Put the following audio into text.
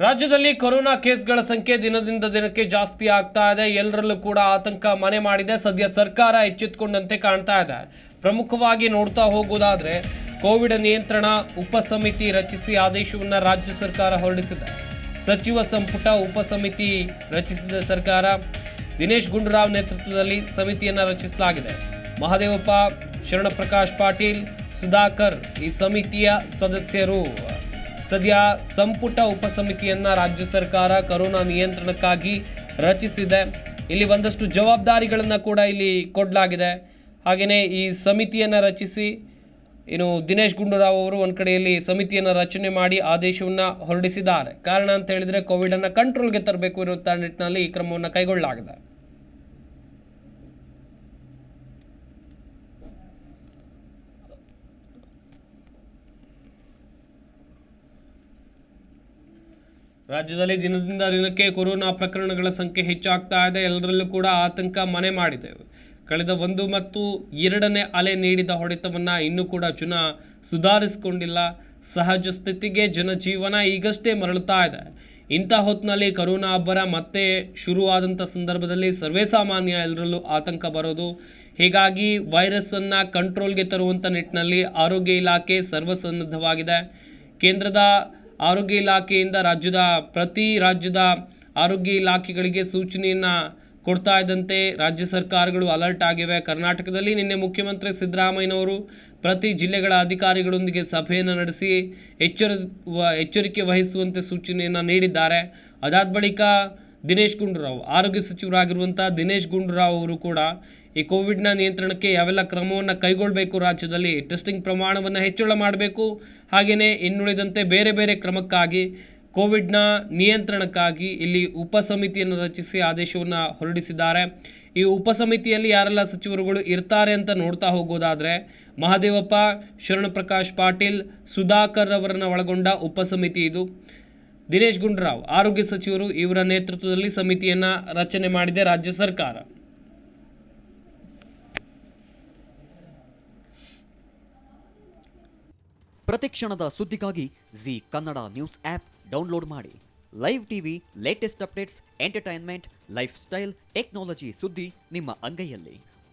ರಾಜ್ಯದಲ್ಲಿ ಕೊರೋನಾ ಕೇಸ್ಗಳ ಸಂಖ್ಯೆ ದಿನದಿಂದ ದಿನಕ್ಕೆ ಜಾಸ್ತಿ ಆಗ್ತಾ ಇದೆ. ಎಲ್ಲರಲ್ಲೂ ಕೂಡ ಆತಂಕ ಮನೆ ಮಾಡಿದೆ. ಸದ್ಯ ಸರ್ಕಾರ ಎಚ್ಚೆತ್ತುಕೊಂಡಂತೆ ಕಾಣ್ತಾ ಇದೆ. ಪ್ರಮುಖವಾಗಿ ನೋಡ್ತಾ ಹೋಗುವುದಾದ್ರೆ ಕೋವಿಡ್ ನಿಯಂತ್ರಣ ಉಪಸಮಿತಿ ರಚಿಸಿ ಆದೇಶವನ್ನು ರಾಜ್ಯ ಸರ್ಕಾರ ಹೊರಡಿಸಿದೆ. ಸಚಿವ ಸಂಪುಟ ಉಪಸಮಿತಿ ರಚಿಸಿದ ಸರ್ಕಾರ ದಿನೇಶ್ ಗುಂಡೂರಾವ್ ನೇತೃತ್ವದಲ್ಲಿ ಸಮಿತಿಯನ್ನು ರಚಿಸಲಾಗಿದೆ. ಮಹದೇವಪ್ಪ, ಶರಣಪ್ರಕಾಶ್ ಪಾಟೀಲ್, ಸುಧಾಕರ್ ಈ ಸಮಿತಿಯ ಸದಸ್ಯರು. ಸದ್ಯ ಸಂಪುಟ ಉಪಸಮಿತಿಯನ್ನ ರಾಜ್ಯ ಸರ್ಕಾರ ಕರೋನಾ ನಿಯಂತ್ರಣಕ್ಕಾಗಿ ರಚಿಸಿದೆ. ಇಲ್ಲಿ ಒಂದಷ್ಟು ಜವಾಬ್ದಾರಿಗಳನ್ನು ಕೂಡ ಇಲ್ಲಿ ಕೊಡಲಾಗಿದೆ. ಹಾಗೆಯೇ ಈ ಸಮಿತಿಯನ್ನು ರಚಿಸಿ, ಇನ್ನು ದಿನೇಶ್ ಗುಂಡೂರಾವ್ ಅವರು ಒಂದು ಕಡೆಯಲ್ಲಿ ಸಮಿತಿಯನ್ನು ರಚನೆ ಮಾಡಿ ಆದೇಶವನ್ನು ಹೊರಡಿಸಿದ್ದಾರೆ. ಕಾರಣ ಅಂತ ಹೇಳಿದರೆ ಕೋವಿಡನ್ನು ಕಂಟ್ರೋಲ್ಗೆ ತರಬೇಕು ಇರುವಂಥ ನಿಟ್ಟಿನಲ್ಲಿ ಈ ಕ್ರಮವನ್ನು ಕೈಗೊಳ್ಳಲಾಗಿದೆ. ರಾಜ್ಯದಲ್ಲಿ ದಿನದಿಂದ ದಿನಕ್ಕೆ ಕೊರೋನಾ ಪ್ರಕರಣಗಳ ಸಂಖ್ಯೆ ಹೆಚ್ಚಾಗ್ತಾ ಇದೆ. ಎಲ್ಲರಲ್ಲೂ ಕೂಡ ಆತಂಕ ಮನೆ ಮಾಡಿದೆ. ಕಳೆದ ಒಂದು ಮತ್ತು ಎರಡನೇ ಅಲೆ ನೀಡಿದ ಹೊಡೆತವನ್ನು ಇನ್ನೂ ಕೂಡ ಜನ ಸುಧಾರಿಸಿಕೊಂಡಿಲ್ಲ. ಸಹಜ ಸ್ಥಿತಿಗೆ ಜನಜೀವನ ಈಗಷ್ಟೇ ಮರಳುತ್ತಾ ಇದೆ. ಇಂಥ ಹೊತ್ತಿನಲ್ಲಿ ಕರೋನಾ ಅಬ್ಬರ ಮತ್ತೆ ಶುರುವಾದಂಥ ಸಂದರ್ಭದಲ್ಲಿ ಸರ್ವೇ ಸಾಮಾನ್ಯ ಎಲ್ಲರಲ್ಲೂ ಆತಂಕ ಬರೋದು. ಹೀಗಾಗಿ ವೈರಸ್ಸನ್ನು ಕಂಟ್ರೋಲ್ಗೆ ತರುವಂಥ ನಿಟ್ಟಿನಲ್ಲಿ ಆರೋಗ್ಯ ಇಲಾಖೆ ಸರ್ವಸನ್ನದ್ಧವಾಗಿದೆ. ಕೇಂದ್ರದ ಆರೋಗ್ಯ ಇಲಾಖೆಯಿಂದ ರಾಜ್ಯದ, ಪ್ರತಿ ರಾಜ್ಯದ ಆರೋಗ್ಯ ಇಲಾಖೆಗಳಿಗೆ ಸೂಚನೆಯನ್ನು ಕೊಡ್ತಾ ಇದ್ದಂತೆ ರಾಜ್ಯ ಸರ್ಕಾರಗಳು ಅಲರ್ಟ್ ಆಗಿವೆ. ಕರ್ನಾಟಕದಲ್ಲಿ ನಿನ್ನೆ ಮುಖ್ಯಮಂತ್ರಿ ಸಿದ್ದರಾಮಯ್ಯನವರು ಪ್ರತಿ ಜಿಲ್ಲೆಗಳ ಅಧಿಕಾರಿಗಳೊಂದಿಗೆ ಸಭೆಯನ್ನು ನಡೆಸಿ ಎಚ್ಚರ, ಎಚ್ಚರಿಕೆ ವಹಿಸುವಂತೆ ಸೂಚನೆಯನ್ನು ನೀಡಿದ್ದಾರೆ. ಅದಾದ ಬಳಿಕ ದಿನೇಶ್ ಗುಂಡೂರಾವ್. ಆರೋಗ್ಯ ಸಚಿವರಾಗಿರುವಂಥ ದಿನೇಶ್ ಗುಂಡೂರಾವ್ ಅವರು ಕೂಡ ಈ ಕೋವಿಡ್ನ ನಿಯಂತ್ರಣಕ್ಕೆ ಯಾವೆಲ್ಲ ಕ್ರಮವನ್ನು ಕೈಗೊಳ್ಳಬೇಕು ರಾಜ್ಯದಲ್ಲಿ ಟೆಸ್ಟಿಂಗ್ ಪ್ರಮಾಣವನ್ನು ಹೆಚ್ಚಳ ಮಾಡಬೇಕು ಹಾಗೆಯೇ ಇನ್ನುಳಿದಂತೆ ಬೇರೆ ಬೇರೆ ಕ್ರಮಕ್ಕಾಗಿ ಕೋವಿಡ್ನ ನಿಯಂತ್ರಣಕ್ಕಾಗಿ ಇಲ್ಲಿ ಉಪಸಮಿತಿಯನ್ನು ರಚಿಸಿ ಆದೇಶವನ್ನು ಹೊರಡಿಸಿದ್ದಾರೆ. ಈ ಉಪಸಮಿತಿಯಲ್ಲಿ ಯಾರೆಲ್ಲ ಸಚಿವರುಗಳು ಇರ್ತಾರೆ ಅಂತ ನೋಡ್ತಾ ಹೋಗೋದಾದರೆ ಮಹಾದೇವಪ್ಪ, ಶರಣಪ್ರಕಾಶ್ ಪಾಟೀಲ್, ಸುಧಾಕರ್ ಅವರನ್ನು ಒಳಗೊಂಡ ಉಪಸಮಿತಿ ಇದು. ದಿನೇಶ್ ಗುಂಡೂರಾವ್, ಆರೋಗ್ಯ ಸಚಿವರು ಇವರ ನೇತೃತ್ವದಲ್ಲಿ ಸಮಿತಿಯನ್ನು ರಚನೆ ಮಾಡಿದೆ ರಾಜ್ಯ ಸರ್ಕಾರ. ಪ್ರತಿಕ್ಷಣದ ಸುದ್ದಿಗಾಗಿ Zee Kannada news app download ಮಾಡಿ. Live TV, latest updates, entertainment, lifestyle, technology ಸುದ್ದಿ ನಿಮ್ಮ ಅಂಗೈಯಲ್ಲಿ.